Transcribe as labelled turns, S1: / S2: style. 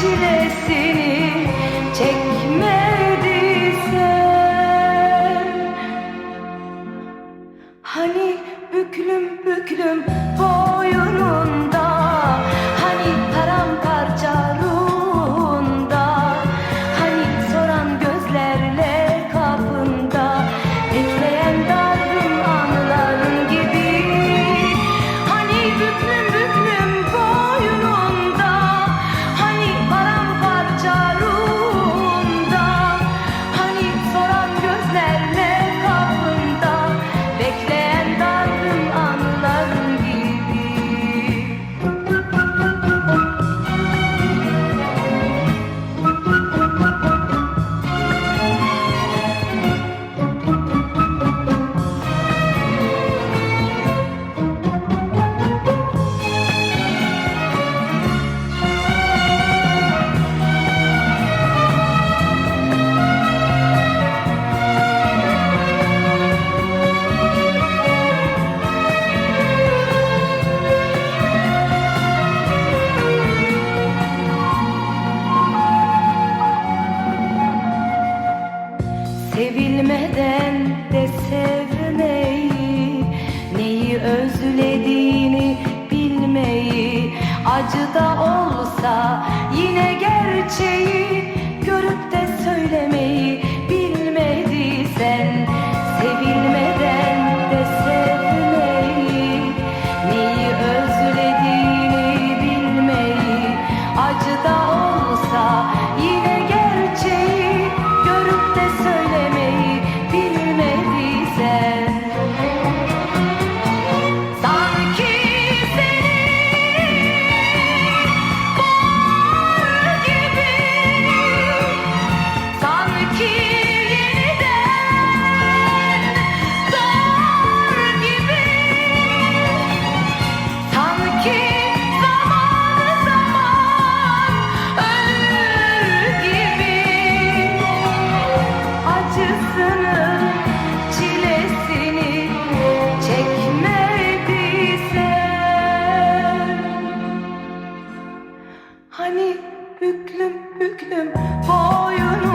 S1: Çilesini çekmediysen. Hani büklüm büklüm boynunda Sevilmeden de sevmeyi Neyi özlediğini bilmeyi Acı da olsa yine gerçeği Hani hüklüm hüklüm boyunu